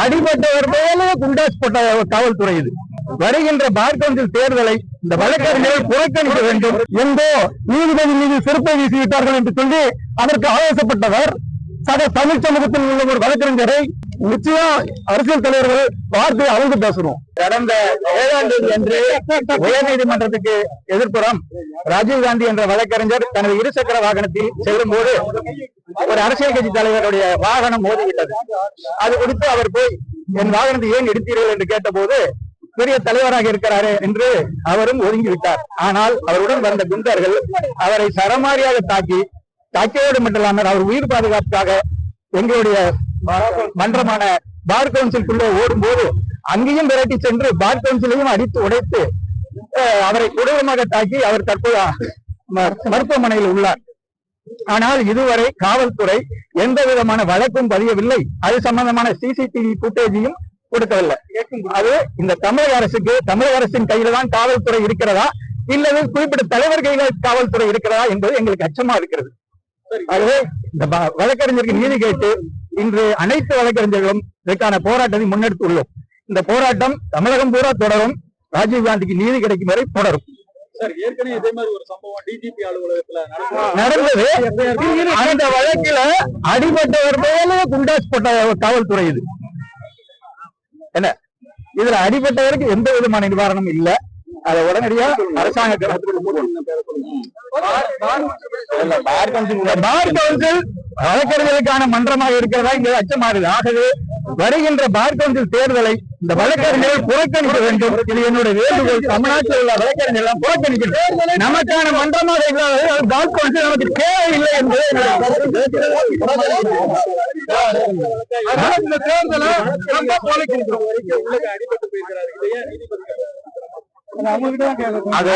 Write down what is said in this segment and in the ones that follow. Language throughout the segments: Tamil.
அடிபட்டவர் மேலே குண்டாஸ் போட்ட காவல்துறை இது. வருகின்ற பார் கவுன்சில் தேர்தலை இந்த வழக்கறிஞர்கள் புறக்கணிக்க வேண்டும் எங்கோ நீதிபதி மீது சிறப்பை வீசிவிட்டார்கள் என்று சொல்லி அதற்கு ஆவேசப்பட்டவர் சக தமிழ் சமூகத்தில் உள்ள ஒரு வழக்கறிஞரை நிச்சயம் அரசியல் தலைவர்கள் பார்த்து அளந்து பேசணும் கடந்த ஏழாண்டு என்று உயர் நீதிமன்றத்துக்கு எதிர்ப்புறம் ராஜீவ்காந்தி என்ற வழக்கறிஞர் தனது இருசக்கர வாகனத்தில் செல்லும் போது ஒரு அரசியல் கட்சி தலைவருடைய வாகனம் மோதிவிட்டது. அது குறித்து அவர் போய் என் வாகனத்தை ஏன் எடுத்தீர்கள்? என்று கேட்டபோது பெரிய தலைவராக இருக்கிறாரே என்று அவரும் ஒதுங்கிவிட்டார். ஆனால் அவருடன் வந்த குண்டர்கள் அவரை சரமாரியாக தாக்கி தாக்கியோடு மட்டுமில்லாமல் அவர் உயிர் பாதுகாப்புக்காக எங்களுடைய மன்றமான பார் கவுன்சிலுக்குள்ளே ஓடும்போது அங்கேயும் விரட்டி சென்று பார் கவுன்சிலையும் அடித்து உடைத்து அவரை கொடூரமாக தாக்கி அவர் தற்போது மருத்துவமனையில் உள்ளார். ஆனால் இதுவரை காவல்துறை எந்த விதமான வழக்கும் பதியவில்லை. அது சம்பந்தமான சிசிடிவி ஃபுட்டேஜையும் கொடுக்கவில்லை. அது இந்த தமிழக அரசுக்கு தமிழக அரசின் கையில தான் காவல்துறை இருக்கிறதா? இல்லது குறிப்பிட்ட தலைவர் கையில காவல்துறை இருக்கிறதா என்பது எங்களுக்கு அச்சமா இருக்கிறது. ஆகவே இந்த வழக்கறிஞருக்கு நீதி கேட்டு இன்று அனைத்து வழக்கறிஞர்களும் இதற்கான போராட்டத்தை முன்னெடுத்துள்ளோம் இந்த போராட்டம் தமிழகம் பூரா தொடரும். ராஜீவ்காந்திக்கு நீதி கிடைக்கும் வரை தொடரும். சார் ஏற்கனவே இதே மாதிரி ஒரு சம்பவம் டிஜிபி அலுவலகத்துல நடந்தது. நடந்தது. அந்த வழக்கில அடிபட்டவர் மேலே குண்டாஸ் போட்ட காவல்துறை இது. என்ன? இதுல அடிபட்டவருக்கு எந்த விதமான நிவாரணம் இல்ல. அதை உடனடியா அரசாங்க பார் கவுன்சில் வழக்கறிஞர்களுக்கான மன்றமாக இருக்கிறதா? இங்க அச்சமாறுது ஆகவே வருகின்ற பார் கவுன்சில் தேர்தலை இந்த வழக்கறிஞர்கள் புறக்கணிக்க வேண்டும். இது என்னுடைய வேண்டுகோள். தமிழ்நாட்டில் உள்ள வழக்கறிஞர்கள் புறக்கணிக்கணும் நமக்கான மன்றமாக இல்லாத கவுன்சில் நமக்கு தேவையில்லை என்பது இந்த தேர்தலை அடிபட்டு போயிருக்கிறாரு இதை ஏன் நீதிபதி அது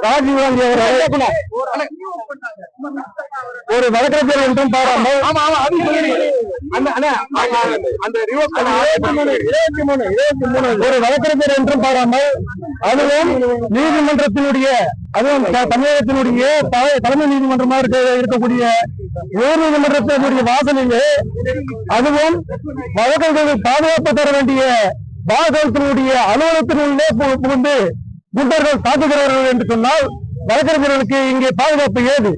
வழக்கறிஞர் ராஜீவ்காந்தி அவர்கள் ஒரு வழக்கறிஞர் என்றும் பாராமல் ஒரு வழக்கறிஞர் என்றும் பாராமல் அதுவும் நீதிமன்றத்தினுடைய அதுவும் தமிழகத்தினுடைய தலை- தலைமை நீதிமன்றமாக இருக்க இருக்கக்கூடிய உயர் நீதிமன்றத்தினுடைய வாசலிலே அதுவும் வழக்கறிஞர்கள் பாதுகாப்பு தர வேண்டிய பாதுகாப்பினுடைய அலுவலகத்தினுள்ளே புகுந்து குண்டர்கள் தாக்குகிறார்கள் என்று சொன்னால் வழக்கறிஞர்களுக்கு இங்கே பாதுகாப்பு ஏது?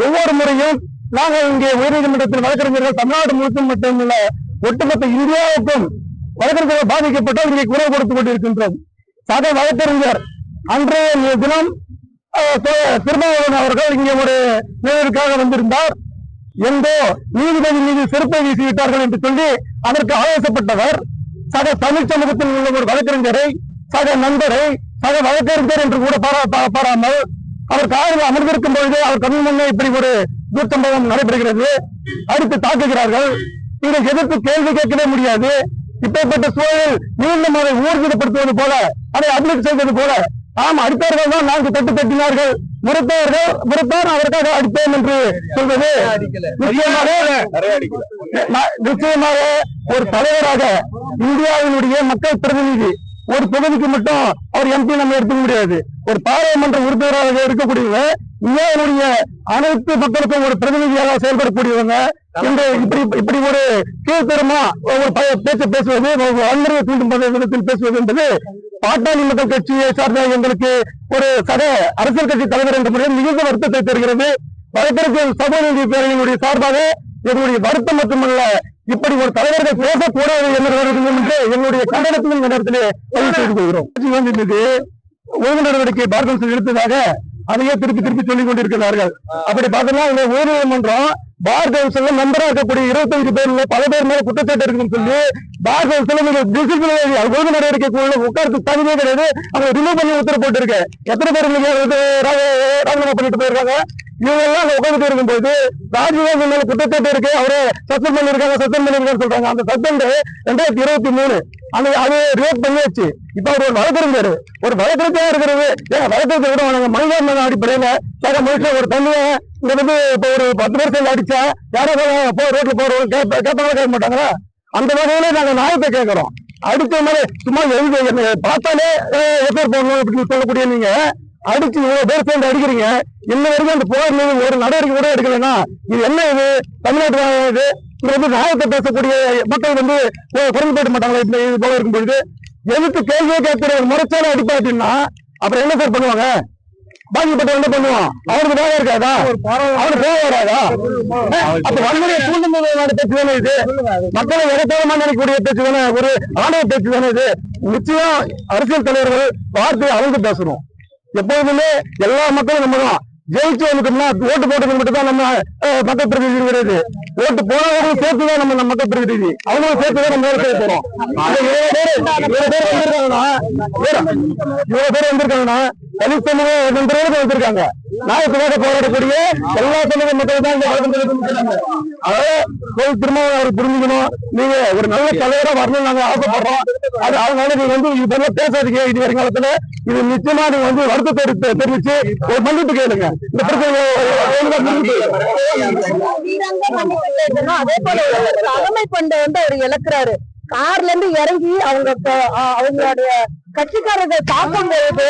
ஒவ்வொரு முறையும் நாங்கள் இங்கே உயர்நீதிமன்றத்தில் வழக்கறிஞர்கள் தமிழ்நாடு முழுக்க மட்டுமல்ல ஒட்டுமொத்த இந்தியாவுக்கும் வழக்கறிஞர்கள் பாதிக்கப்பட்டால் இங்கே குரல் கொடுத்துக் கொண்டிருக்கின்றோம். சக வழக்கறிஞர் அன்றைய தினம் அஹ், திருமாவளவன் அவர்கள் இங்கே ஒரு நிகழ்வுக்காக வந்திருந்தார். எங்கோ நீதிபதி மீது செருப்பை வீசிவிட்டார்கள் என்று சொல்லி அதற்கு ஆவேசப்பட்டவர் சக தமிழ் சமூகத்தில் உள்ள ஒரு வழக்கறிஞரை சக நண்பரை சக வழக்கறிஞர் என்று கூட பாராமல் அவர் காரில் அமர்ந்திருக்கும் பொழுது அவர் கண் முன்னே இப்படி ஒரு துர்சம்பவம் நடைபெறுகிறது. அடித்து தாக்குகிறார்கள். இதை எதிர்த்து கேள்வி கேட்கவே முடியாது. இப்பேற்பட்ட சூழலில் மீண்டும் அதை ஊர்ஜிதப்படுத்துவது போல அதை அட்மிட் செய்வது போல ஆம் அடித்தவர்கள் தான் நான்கு தட்டு தட்டினார்கள். முறைத்தவர்கள் முறைத்தார் அவருக்காக அடித்தோம் என்று சொல்வது நிச்சயமாக நிச்சயமாக ஒரு தலைவராக இந்தியாவினுடைய மக்கள் பிரதிநிதி ஒரு தொகுதிக்கு மட்டும் அவர் எம்பி நம்ம எடுத்துக்க முடியாது. ஒரு பாராளுமன்ற உறுப்பினராக இருக்கக்கூடியவங்க இந்தியாவுடைய அனைத்து மக்களுக்கும் ஒரு பிரதிநிதியாக செயல்படக்கூடியவங்க. என்று இப்படி இப்படி ஒரு கீழ்த்தரமா ஒரு பேச்சு பேசுவது ஒரு வன்முறையை தூண்டும் விதத்தில் பேசுவது என்பது பாட்டாளி மக்கள் கட்சியை சார்ந்த எங்களுக்கு ஒரு சக அரசியல் கட்சி தலைவர் என்ற முறையில் மிகுந்த வருத்தத்தை தருகிறது. வழக்கறிஞர் சமூக பேரவையினுடைய சார்பாக எங்களுடைய வருத்தம் மட்டுமல்ல இப்படி ஒரு தலைவர்கள் பேசக்கூடாது என்று என்று எங்களுடைய கண்டனத்திலும் இந்த நேரத்திலே பதிவு செய்து கொள்கிறோம். ஒழுங்கு நடவடிக்கை பார் எடுத்ததாக அதையே திருப்பி திருப்பி சொல்லிக் கொண்டிருக்கிறார்கள். அப்படி பார்த்தோம்னா இந்த உயர்நீதிமன்றம் பார் கவுன்சில் மெம்பரா இருக்கக்கூடிய இருபத்தஞ்சு பேர்ல பல பேர் மேல குற்றச்சாட்டு இருக்குன்னு சொல்லி பார் கவுன்சில் நீங்க டிசிப்ளினரி ஒழுங்கு நடவடிக்கைக்குள்ள உட்கார்ந்து தகுதியே கிடையாது. அவங்க ரிமூவ் பண்ணி உத்தரவு போட்டிருக்கு. எத்தனை பேர் நீங்க ராஜினாமா பண்ணிட்டு போயிருக்காங்க? இவங்க எல்லாம் இருக்கும்போது ராஜீவ்காந்தி மேல குற்றச்சாட்டு இருக்கு. அவரு சஸ்பெண்ட் பண்ணிருக்காங்க சஸ்பெண்ட் பண்ணிருக்காங்க சொல்றாங்க. அந்த சஸ்பெண்ட் ரெண்டாயிரத்தி இருபத்தி மூணு. அந்த அது ரிவோக் பண்ணியாச்சு. இப்ப அவர் ஒரு வழக்கறிஞர். ஒரு வழக்கறிஞரா இருக்கிறது. ஏன் வழக்கறிஞர் விட நாங்க மனிதன் அடிப்படையில சக மனுஷன் ஒரு தண்ணியை இங்க வந்து இப்ப ஒரு பத்து பேர் அடிச்சா யாரோ போ ரோட்ல போறவங்க கேட்பாங்களா கேட்க மாட்டாங்களா? அந்த வகையில நாங்க நியாயத்தை கேட்கிறோம். அடுத்த மாதிரி சும்மா எழுதி பார்த்தாலே எஃப்ஐஆர் போடணும் அப்படின்னு சொல்லக்கூடிய நீங்க அடிச்சு இவ்வளவு பேர் சேர்ந்து அடிக்கிறீங்க. இன்ன வரைக்கும் அந்த மீது ஒரு நடவடிக்கை கூட எடுக்கலைன்னா இது என்ன இது? தமிழ்நாட்டு இது இங்க வந்து நியாயத்தை பேசக்கூடிய மக்கள் வந்து குறைந்துபட்டு மாட்டாங்களா இப்ப இது போல இருக்கும் பொழுது? எதிர்த்து கேள்வியே கேட்கிற ஒரு முறைச்சால அடிப்பா அப்படின்னா அப்புறம் என்ன சார் பண்ணுவாங்க? பாதிக்கப்பட்ட என்ன பண்ணுவான்? அவருக்கு வேலை இருக்காதா? அவருக்கு வேலை வராதா? அப்ப வன்முறையை தூண்டும் பேச்சு தானே இது? மக்களை இடத்தோரமா நினைக்கக்கூடிய பேச்சு தானே? ஒரு ஆணைய பேச்சு தானே இது? நிச்சயம் அரசியல் தலைவர்கள் பார்த்து அவங்க பேசணும். எப்போதுமே எல்லா மக்களும் நம்ம தான். ஜெயிச்சு வந்துட்டோம்னா ஓட்டு போட்டது மட்டும் தான் நம்ம மக்கள் பிரதிநிதி கிடையாது. ஓட்டு போனவங்களும் சேர்த்து தான் நம்ம மக்கள் பிரதிநிதி அவங்களும் சேர்த்து தான் நம்ம வேலை போறோம். இவ்வளவு பேர் வந்திருக்காங்கன்னா இவ்வளவு பேர் வந்திருக்காங்கன்னா வந்திருக்காங்க. நாயத்துக்காக போராடக்கூடிய எல்லா தமிழக மக்கள் தான் இந்த அதாவது போய் அவர் புரிஞ்சுக்கணும். நீங்க ஒரு நல்ல தலைவரா வரணும்னு நாங்க ஆசைப்படுறோம். அது அதனால நீங்க வந்து இது மாதிரிலாம் பேசாதீங்க. இது வருங்காலத்துல இது நிச்சயமா நீங்க வந்து வருத்தத்தை தெரிவிச்சு ஒரு மன்னிப்பு கேளுங்க இந்த பிரச்சனை அதே போல தலைமை பண்பை வந்து அவர் இழக்கிறாரு கார்ல இருந்து இறங்கி அவங்க அவங்களுடைய கட்சிக்காரர்கள் தாக்கும் பொழுது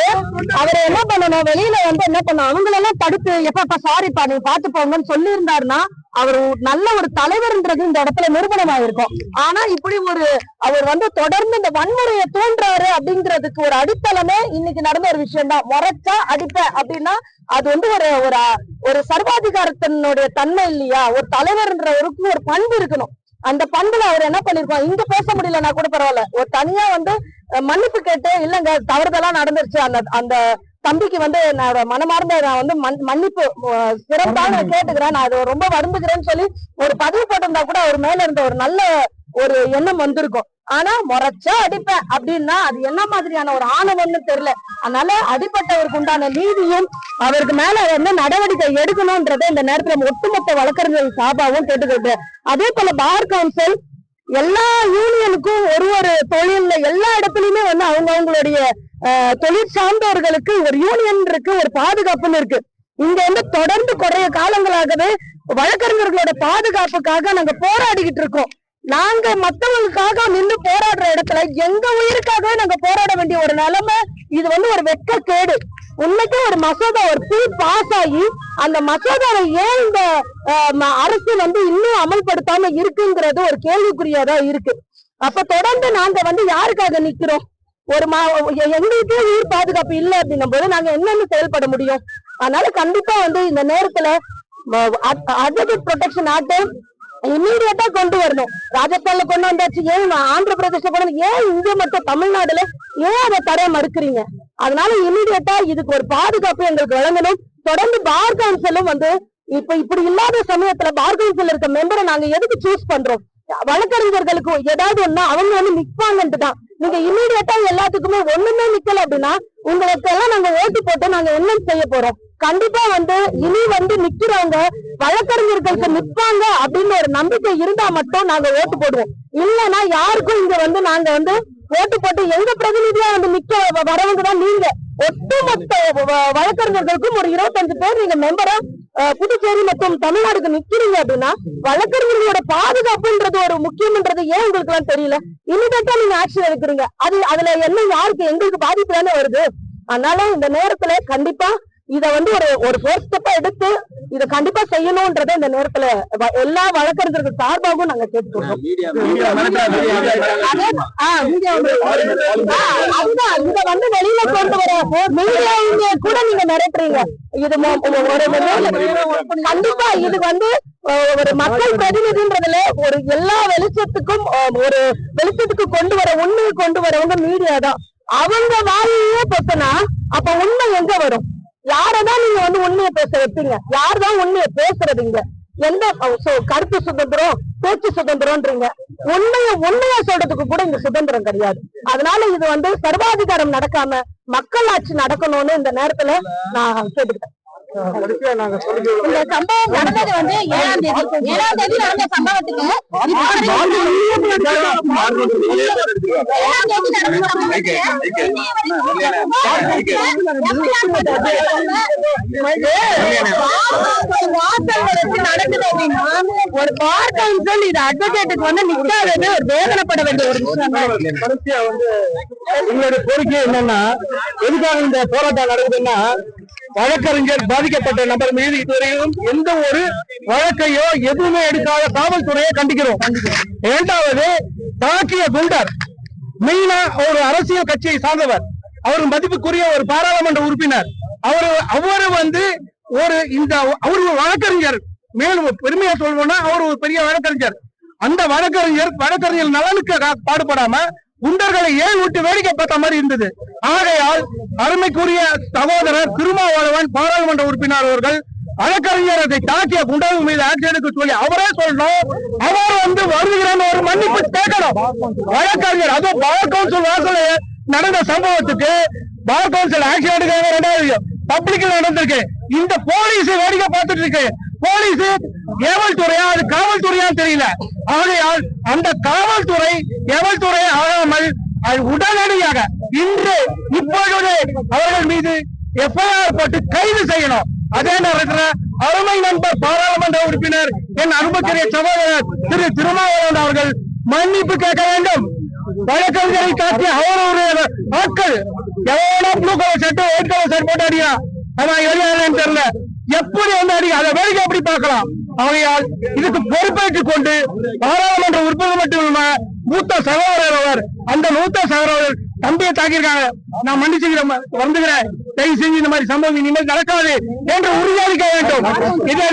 அவரை என்ன பண்ணணும் வெளியில வந்து என்ன பண்ணணும் அவங்களெல்லாம் தடுத்து எப்பப்பா சாரிப்பா நீங்க பாத்து போங்கன்னு சொல்லி இருந்தாருன்னா அவர் நல்ல ஒரு தலைவர்ன்றது இந்த இடத்துல நிரூபணமாயிருக்கும். ஆனா இப்படி ஒரு அவர் வந்து தொடர்ந்து இந்த வன்முறையை தோன்றாரு அப்படிங்கிறதுக்கு ஒரு அடித்தளமே இன்னைக்கு நடந்த ஒரு விஷயம் தான் முறைச்சா அடிப்பேன் அப்படின்னா அது வந்து ஒரு ஒரு ஒரு சர்வாதிகாரத்தினுடைய தன்மை இல்லையா? ஒரு தலைவர்ன்றவருக்கு ஒரு பண்பு இருக்கணும். அந்த பண்புல அவர் என்ன பண்ணிருக்கோம் இங்க பேச முடியலன்னா கூட பரவாயில்ல. ஒரு தனியா வந்து மன்னிப்பு கேட்டு இல்லங்க தவறுதலா நடந்துருச்சு. அந்த அந்த தம்பிக்கு வந்து நான் மனமார்ந்த நான் வந்து மன்- மன்னிப்பு நான் கேட்டுக்கிறேன். நான் அது ரொம்ப வருந்துக்கிறேன்னு சொல்லி ஒரு பதிவு போட்டிருந்தா கூட அவர் மேல இருந்த ஒரு நல்ல ஒரு எண்ணம் வந்திருக்கும். ஆனா முறைச்சா அடிப்பேன் அப்படின்னா அது என்ன மாதிரியான ஒரு ஆணவம்னு தெரியல. அதனால அடிப்பட்டவருக்கு உண்டான நீதியும் அவருக்கு மேல என்ன நடவடிக்கை எடுக்கணும்ன்றதை இந்த நேரத்துல ஒட்டுமொத்த வழக்கறிஞர்கள் சாபாவும் கேட்டுக்கிட்டு. அதே போல பார் கவுன்சில் எல்லா யூனியனுக்கும் ஒரு ஒரு தொழில்ல எல்லா இடத்துலயுமே வந்து அவங்க அவங்களுடைய தொழிற்சார்ந்தவர்களுக்கு சார்ந்தவர்களுக்கு ஒரு யூனியன் இருக்கு ஒரு பாதுகாப்புன்னு இருக்கு. இங்க வந்து தொடர்ந்து குறைய காலங்களாகவே வழக்கறிஞர்களோட பாதுகாப்புக்காக நாங்க போராடிக்கிட்டு இருக்கோம். நாங்க மத்தவங்களுக்காக நின்று போராடுற இடத்துல எங்க உயிருக்காகவே நாங்க போராட வேண்டிய ஒரு நிலைமை இது வந்து ஒரு வெட்க கேடு உண்மைக்கே ஒரு மசோதா ஒரு பில் பாஸ் ஆகி அந்த மசோதாவை ஏன் இந்த அரசு வந்து இன்னும் அமல்படுத்தாம இருக்குங்கிறது ஒரு கேள்விக்குறியாதான் இருக்கு. அப்ப தொடர்ந்து நாங்க வந்து யாருக்காக நிக்கிறோம்? ஒரு மா எங்களுக்கே உயிர் பாதுகாப்பு இல்லை அப்படின்னும் போது நாங்க என்னென்ன செயல்பட முடியும்? அதனால கண்டிப்பா வந்து இந்த நேரத்துல அட்வொகேட் ப்ரொடெக்ஷன் ஆக்ட் இம்மீடியட்டா கொண்டு வரணும். ராஜஸ்தான்ல கொண்டு வந்தாச்சு. ஏன் ஆந்திர பிரதேச கொண்டு வந்து ஏன் இங்க மட்டும் தமிழ்நாடுல ஏன் அதை தர மறுக்கிறீங்க? அதனால இமீடியட்டா இதுக்கு ஒரு பாதுகாப்பு எங்களுக்கு வழங்கணும். தொடர்ந்து பார் கவுன்சிலும் வந்து இப்ப இப்படி இல்லாத சமயத்துல பார் கவுன்சில் இருக்க மெம்பரை நாங்க எதுக்கு சூஸ் பண்றோம்? வழக்கறிஞர்களுக்கு ஏதாவது ஒண்ணு அவங்க வந்து நிற்பாங்கன்ட்டு தான். நீங்க இம்மீடியட்டா எல்லாத்துக்குமே ஒண்ணுமே நிக்கல அப்படின்னா உங்களுக்கு எல்லாம் நாங்க ஓட்டு போட்டு நாங்க என்ன செய்ய போறோம்? கண்டிப்பா வந்து இனி வந்து நிக்கிறவங்க வழக்கறிஞர்களுக்கு நிப்பாங்க அப்படின்னு ஒரு நம்பிக்கை இருந்தா மட்டும் நாங்க ஓட்டு போடுவோம். இல்லைன்னா யாருக்கும் இங்க வந்து நாங்க வந்து ஓட்டு போட்டு எங்க பிரதிநிதியா வந்து நிக்க வரவங்க தான் நீங்க. ஒட்டுமொத்த வழக்கறிஞர்களுக்கும் ஒரு இருபத்தஞ்சு பேர் நீங்க மெம்பரா புதுச்சேரி மற்றும் தமிழ்நாடுக்கு நிக்கிறீங்க அப்படின்னா வழக்கறிஞர்களோட பாதுகாப்புன்றது ஒரு முக்கியம்ன்றது ஏன் உங்களுக்கு எல்லாம் தெரியல? இனிமேட்டா நீங்க ஆக்ஷன் எடுக்கிறீங்க அது அதுல என்ன யாருக்கு எங்களுக்கு பாதிப்பு தானே வருது? அதனால இந்த நேரத்துல கண்டிப்பா இத வந்து ஒரு ஒரு ஃபோர்ஸ் ஸ்டெப்பா எடுத்து இத கண்டிப்பா செய்யணும்ன்றதை இந்த நேரத்துல எல்லா வழக்கறிஞர்கள் சார்பாகவும் நாங்க ஆ, அதுதான் இத வந்து வெளியில கொண்டு வர மீடியா கூட நீங்க மிரட்டுறீங்க. இது கண்டிப்பா இது வந்து ஒரு மக்கள் பிரதிநிதின்றதுல ஒரு எல்லா வெளிச்சத்துக்கும் ஒரு வெளிச்சத்துக்கு கொண்டு வர உண்மையை கொண்டு வரவங்க மீடியா தான். அவங்க வாயிலே பொத்தனா அப்ப உண்மை எங்க வரும்? யாரதான் நீங்க வந்து உண்மையை பேச வைப்பீங்க? யார்தான் உண்மையை பேசுறதுங்க? எந்த கருத்து சுதந்திரம் பேச்சு சுதந்திரம்ன்றீங்க. உண்மைய உண்மையா சொல்றதுக்கு கூட இங்க சுதந்திரம் கிடையாது. அதனால இது வந்து சர்வாதிகாரம் நடக்காம மக்களாட்சி நடக்கணும்னு இந்த நேரத்துல நான் கேட்டுக்கிட்டேன். இந்த சம்பவம் நடந்தது வந்து ஏழாம் தேதி ஏழாம் தேதி நடந்த சம்பவத்துக்கு ஏழாம் தேதி நடந்த சம்பவத்துக்கு இன்னைய வரைக்கும் வாசல் வச்சு நடக்குது அப்படின்னா ஒரு பார் கவுன்சில் இது அட்வொகேட்டுக்கு வந்து நிக்காதது ஒரு வேதனைப்பட வேண்டிய ஒரு கடைசியா வந்து எங்களுடைய கோரிக்கை என்னன்னா எதுக்காக இந்த போராட்டம் நடக்குதுன்னா வழக்கறிஞர் பாதிக்கப்பட்ட நபர் மீது இதுவரையிலும் எந்த ஒரு வழக்கையோ எதுவுமே எடுக்காத காவல்துறையை கண்டிக்கிறோம். இரண்டாவது தாக்கிய குண்டர் மெயினா ஒரு அரசியல் கட்சியை சார்ந்தவர். அவர் மதிப்புக்குரிய ஒரு பாராளுமன்ற உறுப்பினர். அவரு அவரு வந்து ஒரு இந்த அவர் ஒரு வழக்கறிஞர். மேலும் பெருமையா சொல்லணும்னா அவர் ஒரு பெரிய வழக்கறிஞர். அந்த வழக்கறிஞர் வழக்கறிஞர் நலனுக்கு பாடுபடாம குண்டர்களை ஏன் விட்டு வேடிக்கை பார்த்த மாதிரி இருந்தது? ஆகையால் அருமைக்குரிய சகோதரர் திருமாவளவன் பாராளுமன்ற உறுப்பினர் அவர்கள் வழக்கறிஞர் அதை தாக்கிய குண்டர்கள் மீது ஆக்ஷன் எடுக்க சொல்லி அவரே சொல்லணும். அவர் வந்து வருகிறேன்னு ஒரு மன்னிப்பு கேட்கணும். வழக்கறிஞர் அதுவும் பவர் கவுன்சில் வாசல நடந்த சம்பவத்துக்கு பவர் கவுன்சில் ஆக்ஷன் எடுக்கிறாங்க ரெண்டாவது பப்ளிக்ல நடந்திருக்கு. இந்த போலீஸ் வேடிக்கை பார்த்துட்டு இருக்கு. போலீஸ் ஏவல்துறையா அது காவல்துறையா தெரியல. ஆகையால் அந்த காவல்துறை ஏவல்துறை ஆகாமல் உடனடியாக இன்று இப்பொழுது அவர்கள் மீது எஃப்ஐஆர் போட்டு கைது செய்யணும். அதே நேரத்தில் அருமை நண்பர் பாராளுமன்ற உறுப்பினர் என் அன்புக்குரிய சகோதரர் திரு திருமாவளவன் அவர்கள் மன்னிப்பு கேட்க வேண்டும். வழக்கறிஞரை காட்டி அவருடைய ஆட்கள் எவ்வளோ blue colour shirt white colour shirt போட்டு அடியா அதான் எரியாதுன்னு தெரியல. எப்படி வந்து அடிக்க அதை வேடிக்கை எப்படி பார்க்கலாம்? ஆகையால் இதுக்கு பொறுப்பேற்றுக் கொண்டு பாராளுமன்ற உறுப்பினர் மட்டும் மூத்த சகோதரர் அவர் அந்த மூத்த சகோதரர் தம்பியை தாக்கியிருக்காங்க. நான் மன்னிச்சுக்கிறேன் வந்துகிறேன் தயவு செஞ்சு இந்த மாதிரி சம்பவம் இனிமேல் நடக்காது என்று உறுதியளிக்க வேண்டும். இதே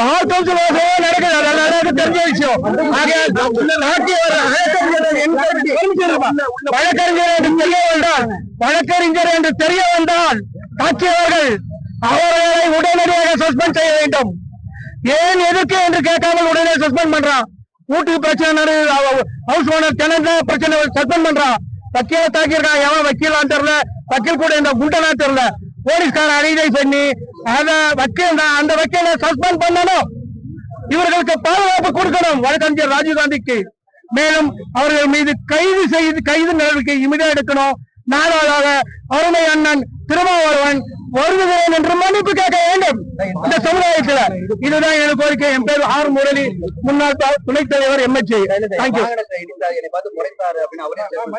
பார் கவுன்சில் வாசலே நடக்குது. அது தெரிஞ்ச விஷயம். ஆகையால் வழக்கறிஞர் என்று தெரிய வந்தால் வழக்கறிஞர் என்று தெரிய வந்தால் தாக்கியவர்கள் அவர்களை உடனடியாக சஸ்பெண்ட் செய்ய வேண்டும். ஏன் எதுக்கு என்று கேட்காமல் உடனே சஸ்பெண்ட் பண்றான் வீட்டுக்கு பிரச்சனை ஹவுஸ் ஓனர் டெனன்ட் பிரச்சனை சஸ்பெண்ட் பண்றான் வக்கீல தாக்கியிருக்கான். எவன் வக்கீலான்னு தெரியல. வக்கீல் கூட இந்த குண்டனா தெரியல. போலீஸ்கார அடிதை பண்ணி அத வக்கீல் அந்த வக்கீலை சஸ்பெண்ட் பண்ணணும். இவர்களுக்கு பாதுகாப்பு கொடுக்கணும். வழக்கறிஞர் ராஜீவ்காந்திக்கு மேலும் அவர்கள் மீது கைது செய்து கைது நடவடிக்கை இமிடியா எடுக்கணும். நாலாவதாக அருமை அண்ணன் திருமாவளவன் வருகிறேன் என்று மன்னிப்பு கேட்க வேண்டும். இந்த சமுதாயத்துல இதுதான் எனக்கு கோரிக்கை. என் பேர் ஆர் முரளி. முன்னாள் துணைத் தலைவர் statement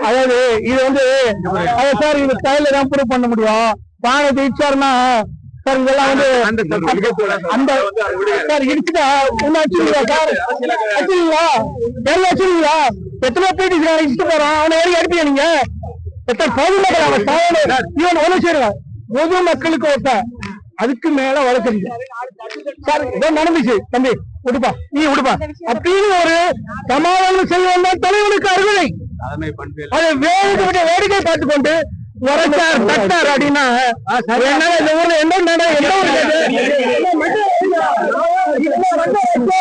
அதாவது இது வந்து சார் இது கையில தான் ப்ரூவ் பண்ண முடியும். பானை ஜெயிச்சாருன்னா சார் இதெல்லாம் வந்து அந்த சார் இருக்குதா ஒண்ணு வச்சுருங்களா சார் எல்லாம் எத்தனை பேட்டி போறான். அவனை ஏறி அடிப்பீங்க நீங்க? எத்தனை சாவனு இவன் ஒண்ணு செய்யறான் பொது மக்களுக்கு ஒருத்தன் அதுக்கு மேல வழக்கறிஞர் சார் இதோ நடந்துச்சு தம்பி விடுப்பா நீ விடுப்பா அப்படின்னு ஒரு சமாதானம் செய்வோம் தான் தலைவனுக்கு அருகதை அதை வேடிக்கை வேடிக்கை பார்த்து கொண்டு உரைச்சார் தட்டார் அப்படின்னா என்ன இந்த ஊர்ல என்ன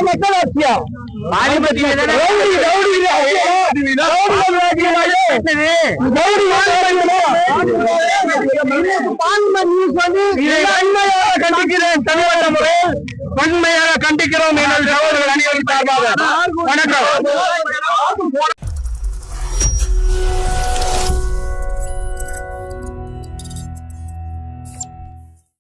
மக்களாட்சியா? வன்மையாக கண்டிக்கிறோம் எனது சகோதரர்கள் சார்பாக வணக்கம்